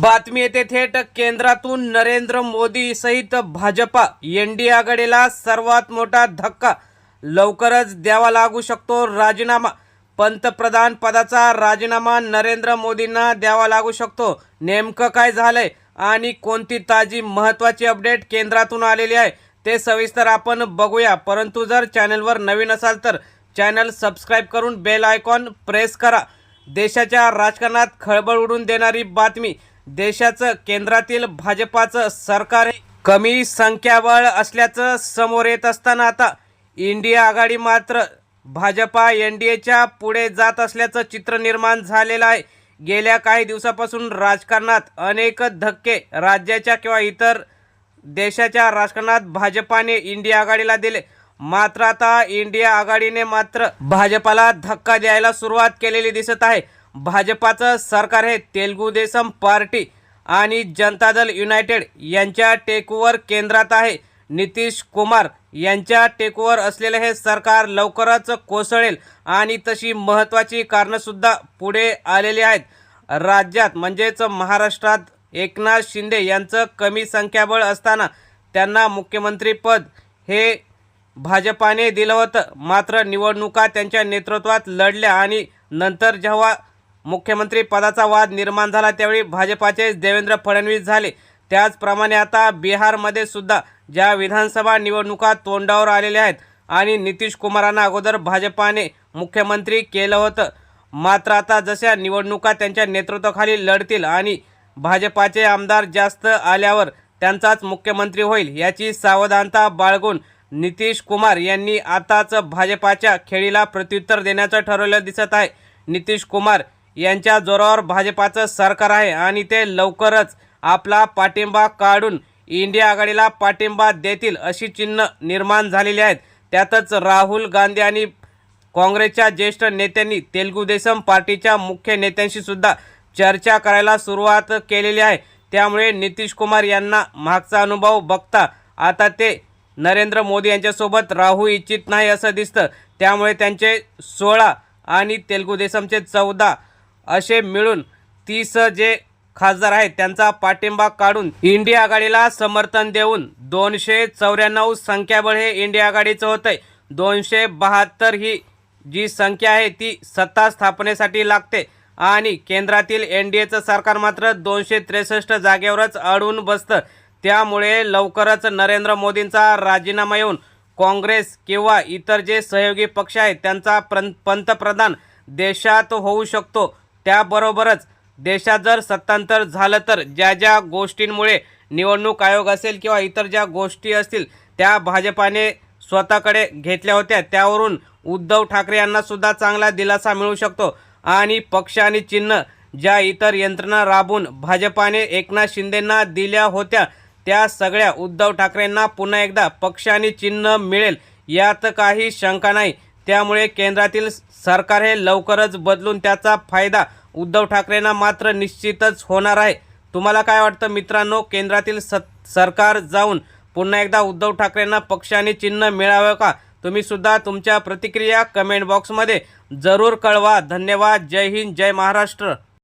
बातमी येते थेट केंद्रातून नरेंद्र मोदी सहित भाजपा एन डी आघाडीला सर्वात मोठा धक्का. लवकरच द्यावा लागू शकतो राजीनामा. पंतप्रधान पदाचा राजीनामा नरेंद्र मोदींना द्यावा लागू शकतो. नेमकं काय झालंय आणि कोणती ताजी महत्त्वाची अपडेट केंद्रातून आलेली आहे ते सविस्तर आपण बघूया. परंतु जर चॅनलवर नवीन असाल तर चॅनल सबस्क्राईब करून बेल आयकॉन प्रेस करा. देशाच्या राजकारणात खळबळ उडून देणारी बातमी. देशाचं केंद्रातील भाजपाचं सरकार कमी संख्याबळ असल्याचं समोर येत असताना आता इंडिया आघाडी मात्र भाजपा एन डी एच्या पुढे जात असल्याचं चित्र निर्माण झालेलं आहे. गेल्या काही दिवसापासून राजकारणात अनेक धक्के राज्याच्या किंवा इतर देशाच्या राजकारणात भाजपाने इंडिया आघाडीला दिले. मात्र आता इंडिया आघाडीने मात्र भाजपाला धक्का द्यायला सुरुवात केलेली दिसत आहे. भाजपाचं सरकार हे तेलगू देसम पार्टी आणि जनता दल युनायटेड यांच्या टेकूवर केंद्रात आहे. नितीश कुमार यांच्या टेकूवर असलेले हे सरकार लवकरच कोसळेल आणि तशी महत्त्वाची कारणंसुद्धा पुढे आलेली आहेत. राज्यात म्हणजेच महाराष्ट्रात एकनाथ शिंदे यांचं कमी संख्याबळ असताना त्यांना मुख्यमंत्रीपद हे भाजपाने दिलं होतं. मात्र निवडणुका त्यांच्या नेतृत्वात लढल्या आणि नंतर जेव्हा मुख्यमंत्री पदाचा वाद निर्माण झाला त्यावेळी भाजपाचे देवेंद्र फडणवीस झाले. त्याचप्रमाणे आता बिहारमध्ये सुद्धा ज्या विधानसभा निवडणुका तोंडावर आलेल्या आहेत आणि नितीश कुमारांना अगोदर भाजपाने मुख्यमंत्री केलं होतं मात्र आता जशा निवडणुका त्यांच्या नेतृत्वाखाली लढतील आणि भाजपाचे आमदार जास्त आल्यावर त्यांचाच मुख्यमंत्री होईल याची सावधानता बाळगून नितीश कुमार यांनी आताच भाजपाच्या खेळीला प्रत्युत्तर देण्याचं ठरवलं दिसत आहे. नितीश कुमार यांच्या जोरावर भाजपाचं सरकार आहे आणि ते लवकरच आपला पाठिंबा काढून इंडिया आघाडीला पाठिंबा देतील अशी चिन्ह निर्माण झालेली आहेत. त्यातच राहुल गांधी आणि काँग्रेसच्या ज्येष्ठ नेत्यांनी तेलुगू देसम पार्टीच्या मुख्य नेत्यांशी सुद्धा चर्चा करायला सुरुवात केलेली आहे. त्यामुळे नितीश कुमार यांना मागचा अनुभव बघता आता ते नरेंद्र मोदी यांच्यासोबत राहू इच्छित नाही असं दिसतं. त्यामुळे त्यांचे सोळा आणि तेलुगू देसमचे चौदा असे मिळून तीस जे खासदार आहेत त्यांचा पाठिंबा काढून इंडिया आघाडीला समर्थन देऊन दोनशे चौऱ्याण्णव संख्याबळ हे इंडिया आघाडीचं होतं आहे दोनशे बहात्तर ही जी संख्या आहे ती सत्ता स्थापनेसाठी लागते. आणि केंद्रातील एन डी एचं सरकार मात्र दोनशे त्रेसष्ट जागेवरच अडून बसतं. त्यामुळे लवकरच नरेंद्र मोदींचा राजीनामा येऊन काँग्रेस किंवा इतर जे सहयोगी पक्ष आहेत त्यांचा प्र पंतप्रधान देशात होऊ शकतो. त्याबरोबरच देशात जर सत्तांतर झालं तर ज्या ज्या गोष्टींमुळे निवडणूक आयोग असेल किंवा इतर ज्या गोष्टी असतील त्या भाजपाने स्वतःकडे घेतल्या होत्या. त्यावरून उद्धव ठाकरे यांना सुद्धा चांगला दिलासा मिळू शकतो. आणि पक्ष आणि चिन्ह ज्या इतर यंत्रणा राबून भाजपाने एकनाथ शिंदेंना दिल्या होत्या त्या सगळ्या उद्धव ठाकरेंना पुन्हा एकदा पक्ष आणि चिन्ह मिळेल यात काही शंका नाही. त्यामुळे केंद्रातील सरकार हे लवकरच बदलून त्याचा फायदा उद्धव ठाकरेंना मात्र निश्चितच होणार आहे. तुम्हाला काय वाटतं मित्रांनो? केंद्रातील स सरकार जाऊन पुन्हा एकदा उद्धव ठाकरेंना पक्ष आणि चिन्ह मिळावं का? तुम्ही सुद्धा तुमच्या प्रतिक्रिया कमेंट बॉक्समध्ये जरूर कळवा. धन्यवाद. जय हिंद. जय महाराष्ट्र.